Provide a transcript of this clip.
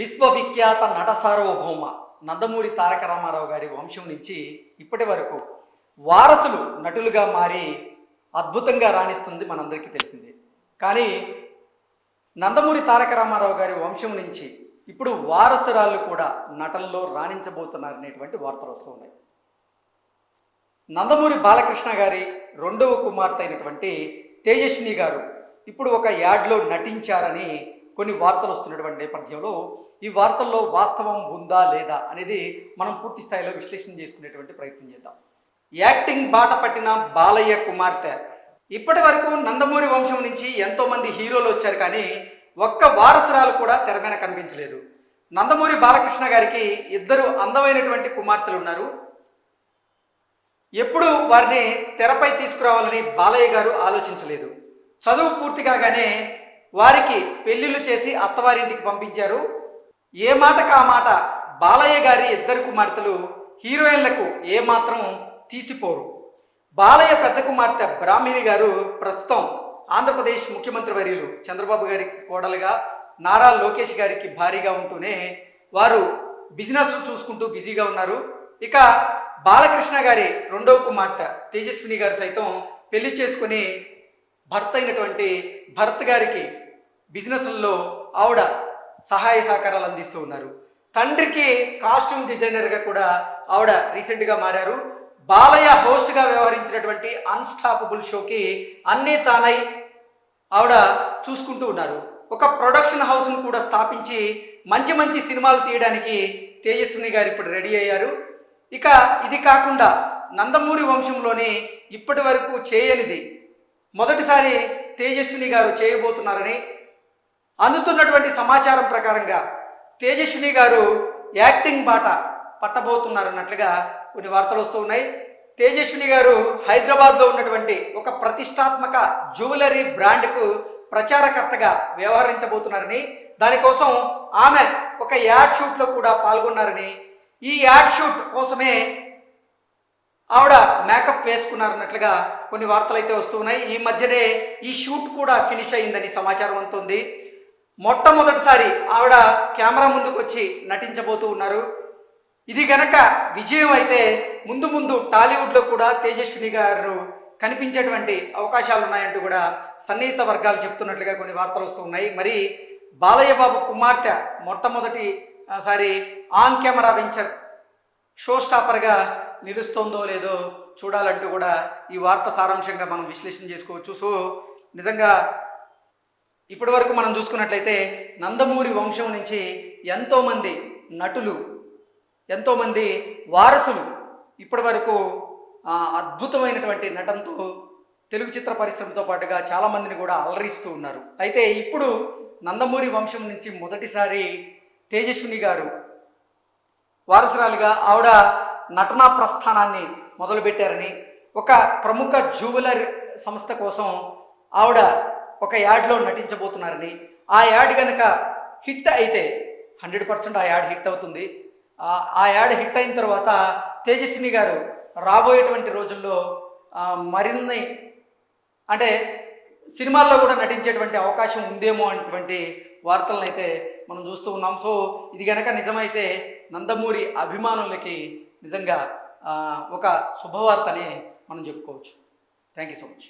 విశ్వవిఖ్యాత నట సార్వభౌమ నందమూరి తారక రామారావు గారి వంశం నుంచి ఇప్పటి వరకు వారసులు నటులుగా మారి అద్భుతంగా రాణిస్తుంది మనందరికీ తెలిసిందే. కానీ నందమూరి తారక రామారావు గారి వంశం నుంచి ఇప్పుడు వారసురాళ్ళు కూడా నటనలో రాణించబోతున్నారనేటువంటి వార్తలు వస్తున్నాయి నందమూరి బాలకృష్ణ గారి రెండవ కుమార్తె అయినటువంటి తేజస్విని గారు ఇప్పుడు ఒక యాడ్లో నటించారని కొన్ని వార్తలు వస్తున్నటువంటి నేపథ్యంలో ఈ వార్తల్లో వాస్తవం ఉందా లేదా అనేది మనం పూర్తి స్థాయిలో విశ్లేషణ చేసుకునేటువంటి ప్రయత్నం చేద్దాం. యాక్టింగ్ బాట పట్టిన బాలయ్య కుమార్తె. ఇప్పటి వరకు నందమూరి వంశం నుంచి ఎంతోమంది హీరోలు వచ్చారు కానీ ఒక్క వారసురాలు కూడా తెరమైన కనిపించలేదు. నందమూరి బాలకృష్ణ గారికి ఇద్దరు అందమైనటువంటి కుమార్తెలు ఉన్నారు. ఎప్పుడు వారిని తెరపై తీసుకురావాలని బాలయ్య గారు ఆలోచించలేదు. చదువు పూర్తి కాగానే వారికి పెళ్ళిళ్ళు చేసి అత్తవారింటికి పంపించారు. ఏ మాటకు ఆ మాట బాలయ్య గారి ఇద్దరు కుమార్తెలు హీరోయిన్లకు ఏమాత్రం తీసిపోరు. బాలయ్య పెద్ద కుమార్తె బ్రాహ్మిణి గారు ప్రస్తుతం ఆంధ్రప్రదేశ్ ముఖ్యమంత్రి వర్యులు చంద్రబాబు గారికి కోడలుగా నారా లోకేష్ గారికి భారీగా ఉంటూనే వారు బిజినెస్ చూసుకుంటూ బిజీగా ఉన్నారు. ఇక బాలకృష్ణ గారి రెండవ కుమార్తె తేజస్విని గారు సైతం పెళ్ళి చేసుకుని భర్త అయినటువంటి భరత్ గారికి బిజినెస్లలో ఆవిడ సహాయ సహకారాలు అందిస్తూ ఉన్నారు. తండ్రికి కాస్ట్యూమ్ డిజైనర్గా కూడా ఆవిడ రీసెంట్గా మారారు. బాలయ్య హోస్ట్గా వ్యవహరించినటువంటి అన్స్టాపబుల్ షోకి అన్నీ తానై ఆవిడ చూసుకుంటూ ఉన్నారు. ఒక ప్రొడక్షన్ హౌస్ను కూడా స్థాపించి మంచి మంచి సినిమాలు తీయడానికి తేజస్విని గారు ఇప్పుడు రెడీ అయ్యారు. ఇక ఇది కాకుండా నందమూరి వంశంలోని ఇప్పటి వరకు చేయనిది మొదటిసారి తేజస్విని గారు చేయబోతున్నారని అందుతున్నటువంటి సమాచారం ప్రకారంగా తేజస్విని గారు యాక్టింగ్ బాట పట్టబోతున్నారన్నట్లుగా కొన్ని వార్తలు వస్తూ ఉన్నాయి. తేజస్విని గారు హైదరాబాద్లో ఉన్నటువంటి ఒక ప్రతిష్టాత్మక జ్యువెలరీ బ్రాండ్కు ప్రచారకర్తగా వ్యవహరించబోతున్నారని దానికోసం ఆమె ఒక యాడ్ షూట్లో కూడా పాల్గొన్నారని ఈ యాడ్ షూట్ కోసమే ఆవిడ మేకప్ వేసుకున్నారన్నట్లుగా కొన్ని వార్తలు అయితే వస్తున్నాయి ఈ మధ్యనే ఈ షూట్ కూడా ఫినిష్ అయిందని సమాచారం అందుతుంది. మొట్టమొదటిసారి ఆవిడ కెమెరా ముందుకు వచ్చి నటించబోతూ ఉన్నారు. ఇది గనక విజయం అయితే ముందు ముందు టాలీవుడ్లో కూడా తేజస్విని గారు కనిపించేటువంటి అవకాశాలు ఉన్నాయంటూ కూడా సన్నిహిత వర్గాలు చెప్తున్నట్లుగా కొన్ని వార్తలు వస్తూ ఉన్నాయి. మరి బాలయ్య బాబు కుమార్తె మొట్టమొదటి సారి ఆన్ కెమెరా వెంచర్ షో స్టాపర్గా నిలుస్తోందో లేదో చూడాలంటూ కూడా ఈ వార్త సారాంశంగా మనం విశ్లేషణ చేసుకోవచ్చు. సో నిజంగా ఇప్పటి వరకు మనం చూసుకున్నట్లయితే నందమూరి వంశం నుంచి ఎంతోమంది నటులు ఎంతోమంది వారసులు ఇప్పటి వరకు అద్భుతమైనటువంటి నటనతో తెలుగు చిత్ర పరిశ్రమతో పాటుగా చాలామందిని కూడా అలరిస్తూ ఉన్నారు. అయితే ఇప్పుడు నందమూరి వంశం నుంచి మొదటిసారి తేజస్విని గారు వారసురాలుగా ఆవిడ నటనా ప్రస్థానాన్ని మొదలుపెట్టారని ఒక ప్రముఖ జ్యువెలరీ సంస్థ కోసం ఆవిడ ఒక యాడ్లో నటించబోతున్నారని. ఆ యాడ్ కనుక హిట్ అయితే హండ్రెడ్ పర్సెంట్ ఆ యాడ్ హిట్ అవుతుంది. ఆ- యాడ్ హిట్ అయిన తర్వాత తేజస్విని గారు రాబోయేటువంటి రోజుల్లో మరిన్ని అంటే సినిమాల్లో కూడా నటించేటువంటి అవకాశం ఉందేమో అనేటువంటి వార్తలను అయితే మనం చూస్తూ ఉన్నాం. సో ఇది కనుక నిజమైతే నందమూరి అభిమానులకి నిజంగా ఒక ఒక శుభవార్తనే మనం చెప్పుకోవచ్చు. Thank you so much